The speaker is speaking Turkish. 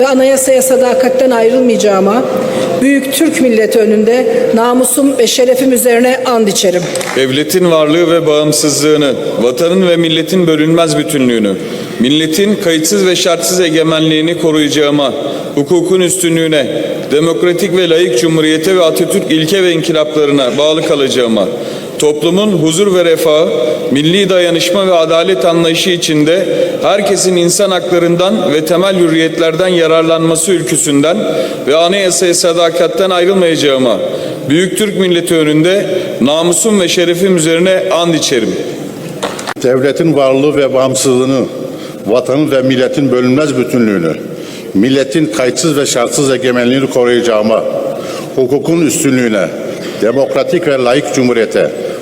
ve anayasaya sadakatten ayrılmayacağıma, büyük Türk milleti önünde namusum ve şerefim üzerine and içerim. Devletin varlığı ve bağımsızlığını, vatanın ve milletin bölünmez bütünlüğünü, milletin kayıtsız ve şartsız egemenliğini koruyacağıma, hukukun üstünlüğüne, demokratik ve layık cumhuriyete ve Atatürk ilke ve inkılaplarına bağlı kalacağıma, toplumun huzur ve refahı, milli dayanışma ve adalet anlayışı içinde herkesin insan haklarından ve temel hürriyetlerden yararlanması ülküsünden ve anayasaya sadakatten ayrılmayacağıma, Büyük Türk milleti önünde namusum ve şerefim üzerine and içerim. Devletin varlığı ve bağımsızlığını, vatanın ve milletin bölünmez bütünlüğünü, milletin kayıtsız ve şartsız egemenliğini koruyacağıma, hukukun üstünlüğüne, demokratik ve layık cumhuriyete